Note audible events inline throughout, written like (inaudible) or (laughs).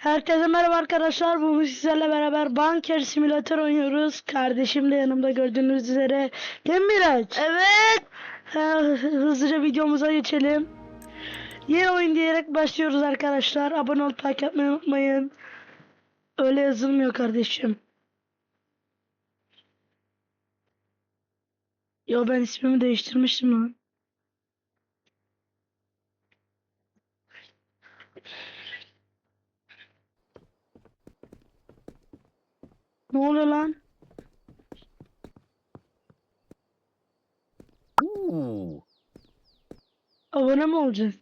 Herkese merhaba arkadaşlar. Bugün sizlerle beraber Banker Simülatör oynuyoruz. Kardeşim de yanımda gördüğünüz üzere. Değil mi Miraç? Evet. Hızlıca videomuza geçelim. Yeni oyun diyerek başlıyoruz arkadaşlar. Abone olup like yapmayı unutmayın. Öyle yazılmıyor kardeşim. Yo ben ismimi değiştirmiştim lan. Ne oluyor lan? Ooh. Abone mi olacağız?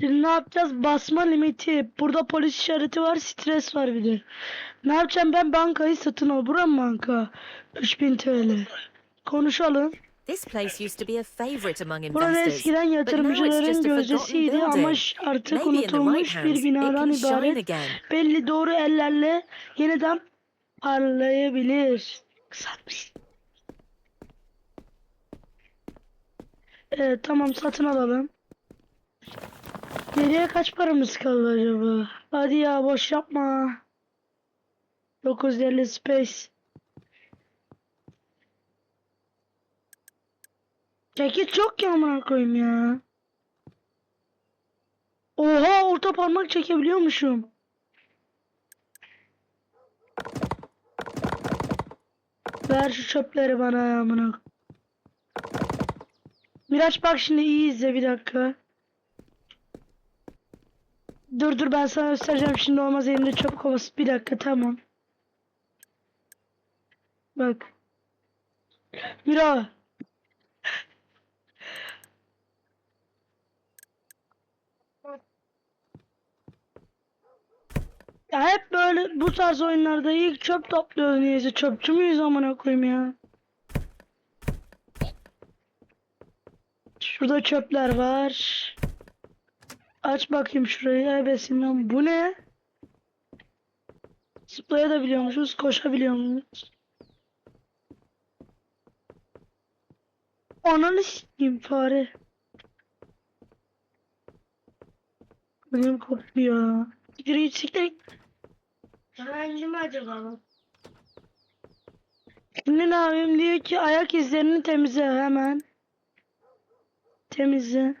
Şimdi ne yapacağız? Basma limiti. Burada polis işareti var, stres var bir de. Ne yapacağım ben bankayı satın al. Bura mı banka? 3000 TL. Konuşalım. This place used to be a favorite among Burada investors. eskiden yatırımcıların gözdesiydi ama artık unutulmuş bir binadan ibaret. Belli doğru ellerle yeniden parlayabilir. Kısaltmış. Evet tamam satın alalım. Geriye kaç paramız kaldı acaba? Hadi ya boş yapma. 950 space. Çekiç çok ya amına koyayım ya. Oha orta parmak çekebiliyormuşum. Ver şu çöpleri bana ya amına. Miraç bak şimdi iyi izle bir dakika. Dur dur ben sana göstereceğim şimdi olmaz elimde çöp kovası. Bir dakika tamam. Bak. Mira. Ya hep böyle bu tarz oyunlarda ilk çöp topluyoruz niyeyse. Çöpçü müyüz amına koyayım ya? Şurada çöpler var. Aç bakayım şurayı. Ebesinden. Bu ne? Zıplayabiliyormuşuz, koşabiliyormuşuz. Ananı s**eyim fare. Benim. Siktir git siktir git. Hangi mi acaba? Şimdi ne yapayım diyor ki ayak izlerini temizle hemen. Temizle.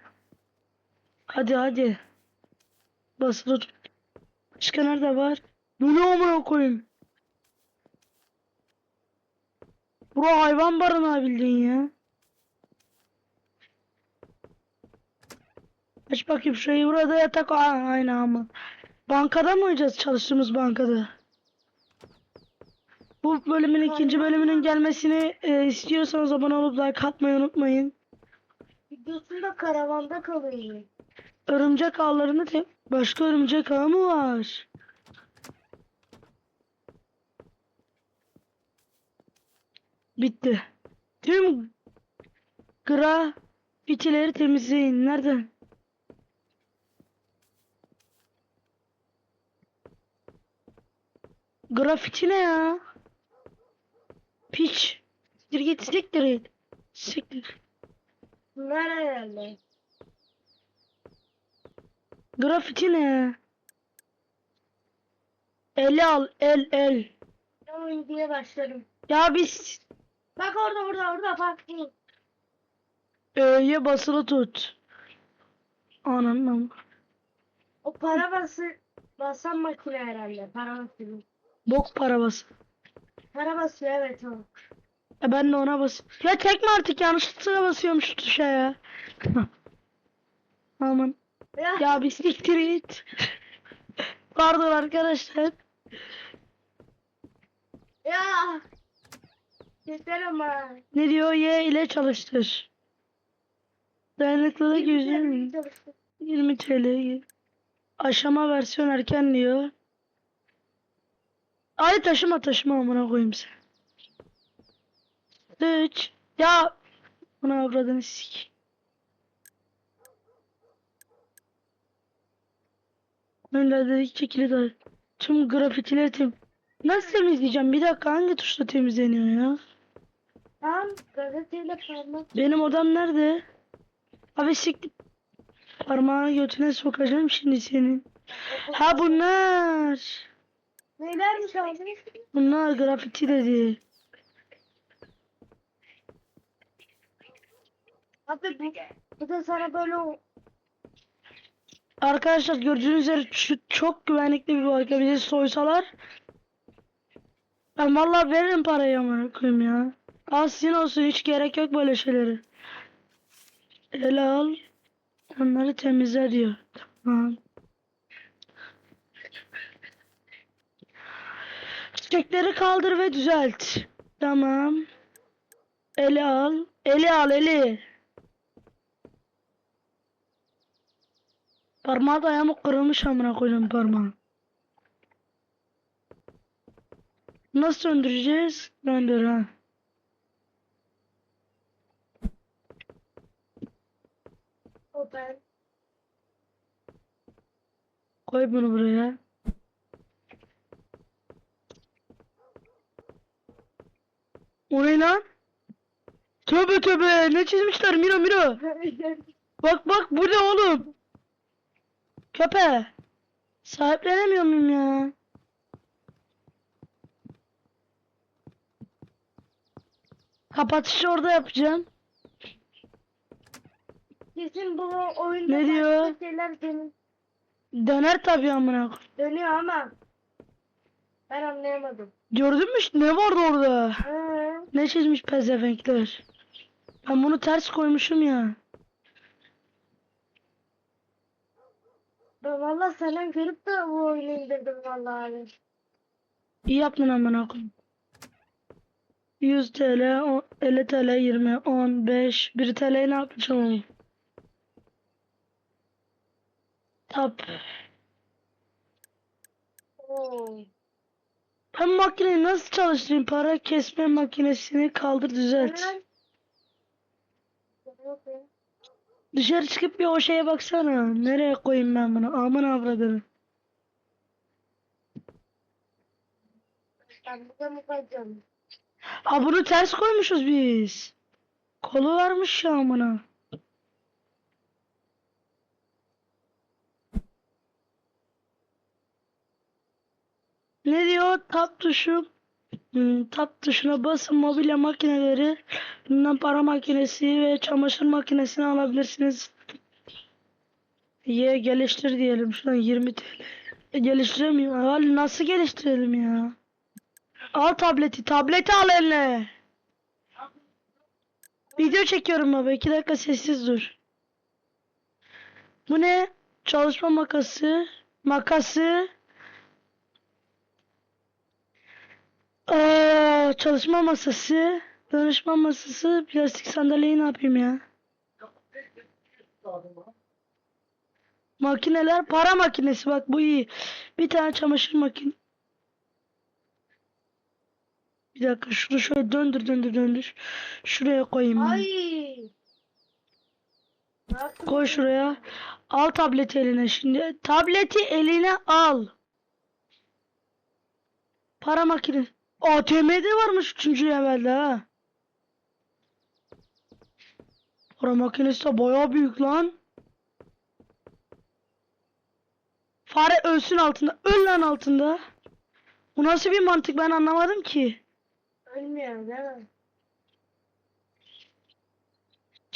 Hadi hadi. Basılı. Başka nerede var? Bu ne amına koyayım? Bura hayvan barınağı bildiğin ya. Aç bakayım şurayı burada yatak. Aa, aynı ama. Bankada mı oynayacağız çalıştığımız bankada? Bu bölümün ikinci bölümünün gelmesini e, istiyorsanız abone olup like atmayı unutmayın. Videosunda karavanda kalıyor. Örümcek ağlarını te- başka örümcek ağı mı var? Bitti. Tüm grafitileri temizleyin. Nereden? Grafiti ne ya? Piç. Siktir git siktir git. Siktir. Bunlar herhalde. Grafiti ne? El al el el. Oyun diye başlarım. Ya biz Bak orada orada orada bak. Ö'ye basılı tut. Anam. O para bası basan makine herhalde. Para basıyor. Bok para bas. Para basıyor evet o. Ya ben de ona bas. Ya tekme artık yanlışlıkla basıyorum şu tuşa ya. (laughs) Aman. Ya, Ya bir siktir git. Pardon arkadaşlar. ya. Yeter ama. Ne diyor? Y ile çalıştır. Dayanıklılık Çalıştı. 20 TL. Aşama versiyon erken diyor. Ay taşıma taşıma amına koyayım sen. Üç. Ya buna avradını sik. Önler dedik çekili de. Tüm grafitileri tem Nasıl temizleyeceğim? Bir dakika hangi tuşla temizleniyor ya? Tamam gazeteyle parmak. Benim odam nerede? Abi siktir. Parmağını götüne sokacağım şimdi senin. Ha bunlar. Nelermiş abi? Bunlar grafiti dedi. Abi bu, bu da sana böyle o- Arkadaşlar gördüğünüz üzere çok güvenlikli bir banka. Bizi soysalar ben vallahi veririm parayı amına koyayım ya. Al sizin olsun hiç gerek yok böyle şeylere. Ele al. Onları temizle diyor. Tamam. Çiçekleri kaldır ve düzelt. Tamam. Eli al. Eli al eli. Parmağı da ayağımı kırılmış amına koyacağım parmağı. Nasıl söndüreceğiz? Döndür ha. o ben. Koy bunu buraya. O ne lan? Tövbe tövbe ne çizmişler Miro Miro. Bak bak bu ne oğlum? Köpe. Sahiplenemiyor muyum ya? Kapatışı orada yapacağım. Kesin bu oyunda Ne diyor? şeyler dön- Döner tabii amına dönüyor ama ben anlayamadım. Gördün mü ne vardı orada? Hı. Ne çizmiş pezevenkler? Ben bunu ters koymuşum ya. Ben valla senden görüp de bu oyunu indirdim valla abi. İyi yaptın amına koyayım. 100 TL, on- 50 TL, 20, 10, 5, 1 TL ne yapacağım? Tap. Oo. Ben makineyi nasıl çalıştırayım? Para kesme makinesini kaldır düzelt. Dışarı çıkıp bir o şeye baksana. Nereye koyayım ben bunu? Aman avradını. Ha bunu ters koymuşuz biz. Kolu varmış ya amına. Ne diyor? Tap tuşu. Hmm, tap tuşuna basın mobilya makineleri. Bundan para makinesi ve çamaşır makinesini alabilirsiniz. Ye geliştir diyelim. Şuradan 20 TL. E, geliştiremiyorum. Hal nasıl geliştirelim ya? Al tableti. Tableti al eline. Video çekiyorum baba. iki dakika sessiz dur. Bu ne? Çalışma makası. Makası. Aa, çalışma masası. Danışma masası. Plastik sandalyeyi ne yapayım ya? Makineler. Para makinesi. Bak bu iyi. Bir tane çamaşır makinesi. Bir dakika şunu şöyle döndür döndür döndür. Şuraya koyayım. Ay. Koy şuraya. Al tableti eline şimdi. Tableti eline al. Para makinesi. ATM'de varmış 3. levelde ha. Para makinesi de bayağı büyük lan. Fare ölsün altında. Öl lan altında. Bu nasıl bir mantık ben anlamadım ki. Ölmüyor değil mi?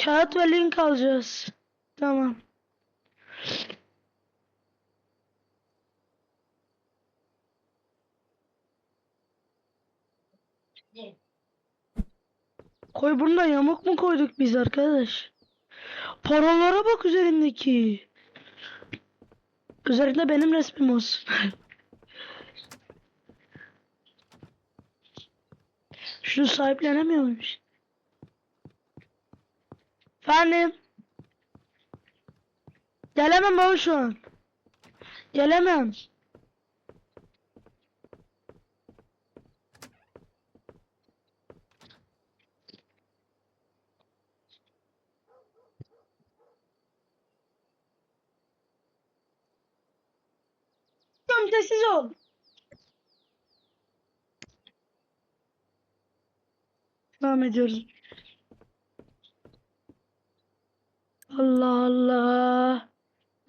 Kağıt ve link alacağız. Tamam. Koy bunda yamuk mu koyduk biz arkadaş? Paralara bak üzerindeki. Üzerinde benim resmim olsun. (laughs) Şunu sahiplenemiyor muymuş? Efendim? Gelemem baba şu an. Gelemem. Tamam sessiz ol. Devam ediyoruz. Allah Allah.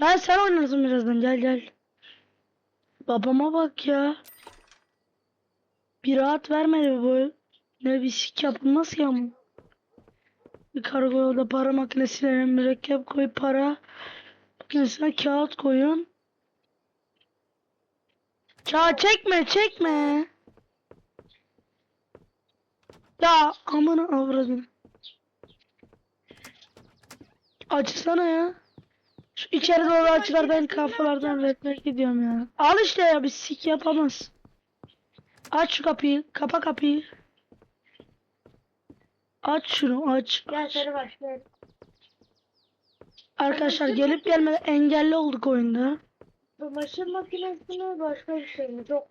Ben sen oynarsın birazdan gel gel. Babama bak ya. Bir rahat vermedi bu. Ne bir sik yapılmaz ya bu. Bir kargoda para makinesine mürekkep koyup para makinesine kağıt koyun. Ya çekme çekme. Ya amına avradını. Açsana ya. Şu içeri doğru açılardan kafalardan üretmek gidiyorum ya. Al işte ya bir sik yapamaz. Aç şu kapıyı. Kapa kapıyı. Aç şunu aç. Gel aç. Arkadaşlar gelip gelmeden engelli olduk oyunda. Çamaşır makinesi mi başka bir şey mi? Çok.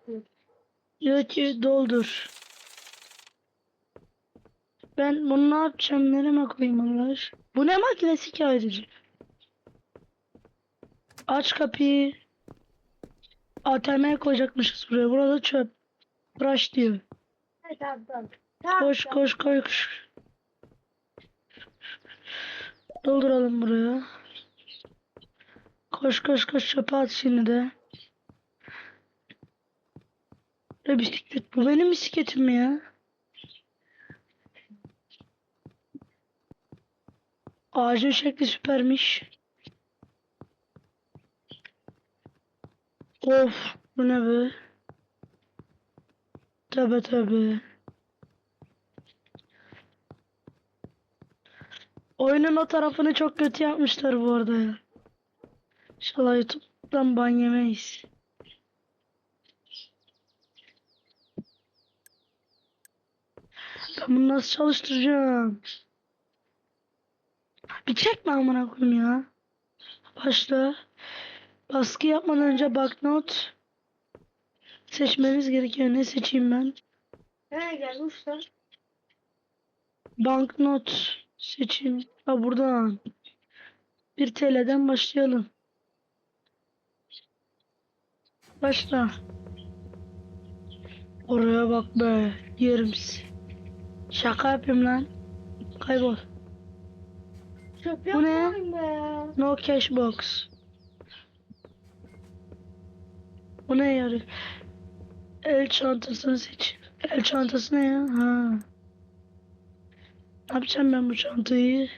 Diyor ki doldur. Ben bunu ne yapacağım? Nereye koyayım aşkına? Bu ne makinesi ki ayrıca? Aç kapıyı. ATM koyacakmışız buraya. Burada çöp. Brush diyor. Tamam Koş koş koş. Dolduralım buraya. Koş koş koş çöpe at şimdi de. Ne bisiklet bu benim bisikletim mi ya? Ağacın şekli süpermiş. Of bu ne be? Tabi tabi. Oyunun o tarafını çok kötü yapmışlar bu arada ya. İnşallah YouTube'dan ban yemeyiz. Ben bunu nasıl çalıştıracağım? Bir çekme amına koyayım ya. Başla. Baskı yapmadan önce banknot seçmemiz gerekiyor. Ne seçeyim ben? He gel usta. Banknot seçim. Ha buradan. 1 TL'den başlayalım. Başla. Oraya bak be. Yerim. Şaka yapayım lan. Kaybol. Çöp Bu ne? yapmayın be. No cash box. Bu ne yarı? El çantasını seç. El çantası ne ya? Ha. Ne yapacağım ben bu çantayı?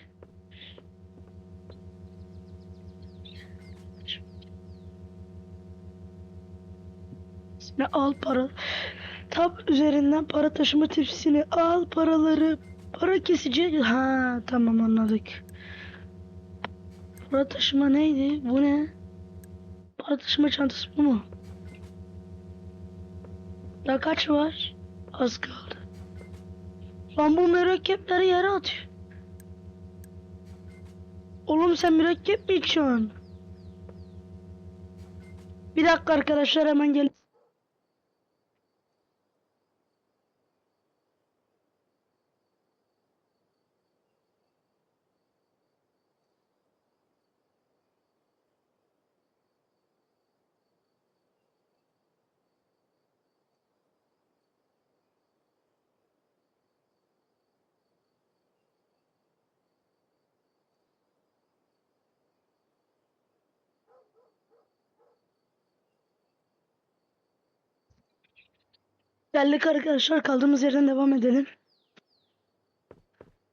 Ne al para. Tab üzerinden para taşıma tepsisini al paraları. Para kesici. Ha tamam anladık. Para taşıma neydi? Bu ne? Para taşıma çantası bu mu? Daha kaç var? Az kaldı. Lan bu mürekkepleri yere atıyor. Oğlum sen mürekkep mi içiyorsun? Bir dakika arkadaşlar hemen gel. Geldik arkadaşlar kaldığımız yerden devam edelim.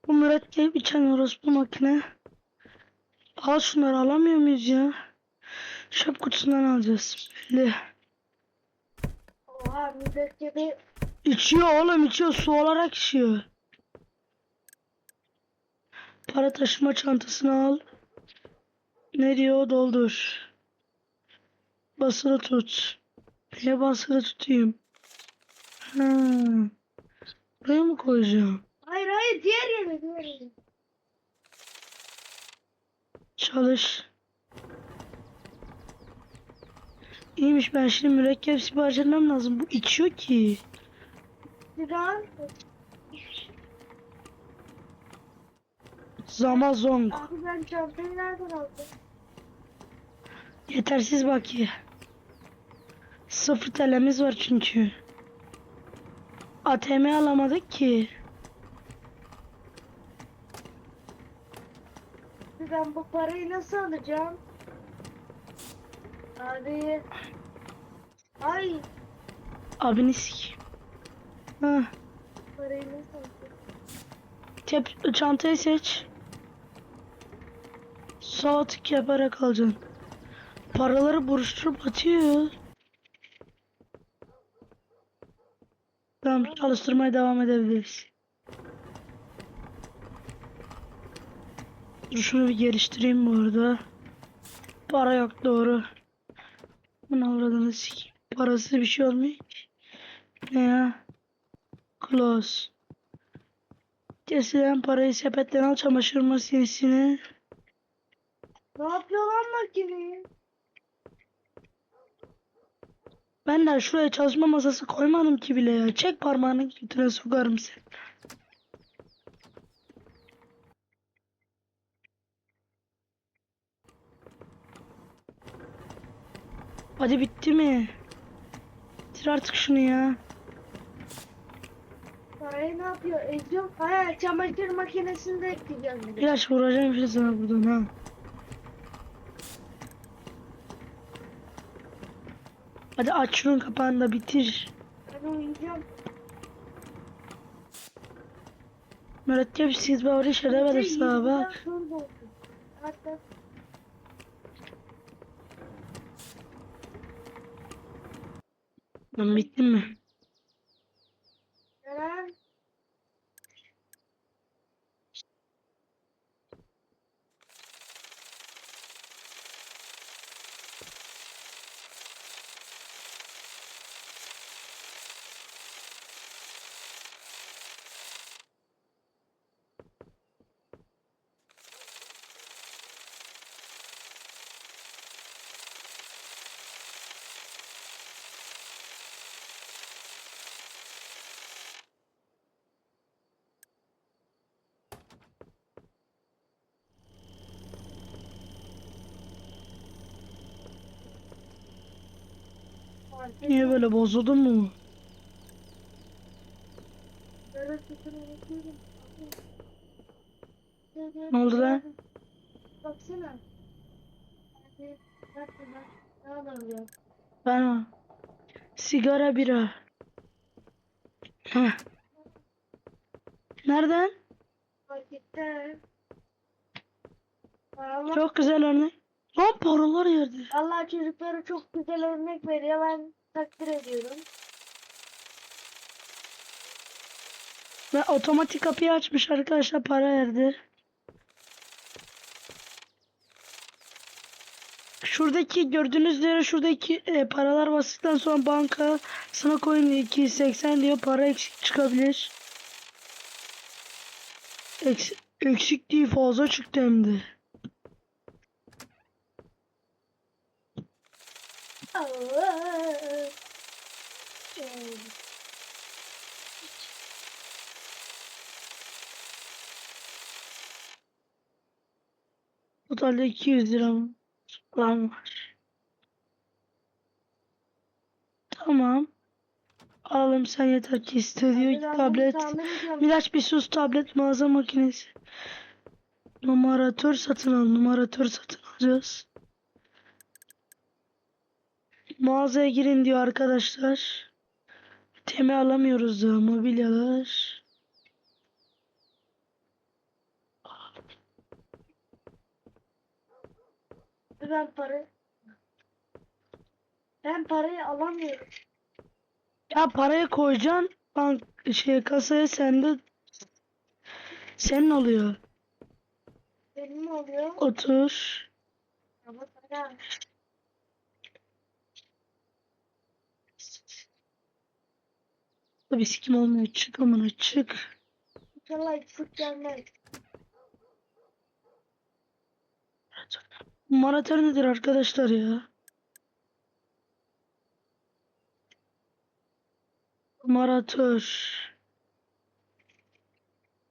Bu mürekkep içen orospu makine. Al şunları alamıyor muyuz ya? Çöp kutusundan alacağız. Belli. Oha mürekkebi İçiyor oğlum içiyor su olarak içiyor. Para taşıma çantasını al. Ne diyor doldur. Basılı tut. Neye basılı tutayım? Ha. Buraya mı koyacağım? Hayır hayır diğer yere diğer yere. Çalış. İyiymiş ben şimdi mürekkep sipariş etmem lazım. Bu içiyor ki. Sinan. Zamazong. Abi ben çantayı nereden aldım? Yetersiz bakiye. Sıfır TL'miz var çünkü. ATM alamadık ki. Ben bu parayı nasıl alacağım? Abi. Ay. Abini sik. Hı. Parayı nasıl alacağım? Cep, çantayı seç. Sağ tık yaparak alacaksın. Paraları buruşturup atıyor. Tamam çalıştırmaya devam edebiliriz. Dur şunu bir geliştireyim bu arada. Para yok doğru. Bunu avradını sikeyim. Parasız bir şey olmuyor. Ne ya? Close. Kesilen parayı sepetten al çamaşır makinesini. Ne yapıyor lan makineyi? Ben de şuraya çalışma masası koymadım ki bile ya. Çek parmağını götüne sokarım seni. Hadi bitti mi? Bitir artık şunu ya. Parayı ne yapıyor? Eziyor. Hayır çamaşır makinesini de ekleyeceğim. bir de. İlaç vuracağım şimdi sana buradan ha. Hadi aç şunun kapağını da bitir. Ben uyuyacağım. Mürekkep siz bari şere verir Gece sana 20'den bak. sonra oldu. Hatta Lan bittin mi? Eren. Niye böyle bozuldun mu? Ne oldu lan? Baksana. Ben o. Sigara bira. Heh. Nereden? Markette. Ama Çok güzel örnek. Lan paralar yerde. Allah çocuklara çok güzel örnek veriyor. Ben takdir ediyorum. Ve otomatik kapıyı açmış arkadaşlar para yerde. Şuradaki gördüğünüz üzere şuradaki e, paralar bastıktan sonra banka sana koyun 280 diyor para eksik çıkabilir. Eks, eksik değil fazla çıktı hem de. Allah. Ee, Totalde 200 lira mı? Lan var. Tamam. Alalım sen yeter ki bunu tablet. ediyorum. Miraç bir sus tablet mağaza makinesi. Numaratör satın al. Numaratör satın alacağız. Mağazaya girin diyor arkadaşlar. Temi alamıyoruz da mobilyalar. Ben para ben parayı alamıyorum. Ya parayı koyacaksın bank şey kasaya sende senin oluyor. Benim mi oluyor? Otur. Ama para. Bir sikim olmuyor. Çık amına çık. İnşallah eksik gelmez. Numaratör nedir arkadaşlar ya? Numaratör.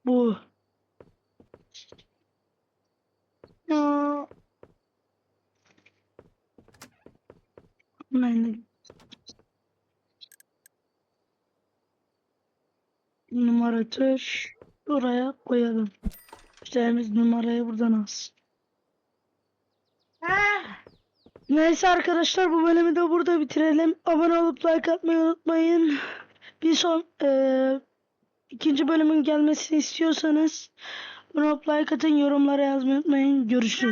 Bu. Ya. Ben Numara numaratı şuraya koyalım. Müşterimiz numarayı buradan alsın. Neyse arkadaşlar bu bölümü de burada bitirelim. Abone olup like atmayı unutmayın. Bir son e, ikinci bölümün gelmesini istiyorsanız abone olup like atın yorumlara yazmayı unutmayın. Görüşürüz.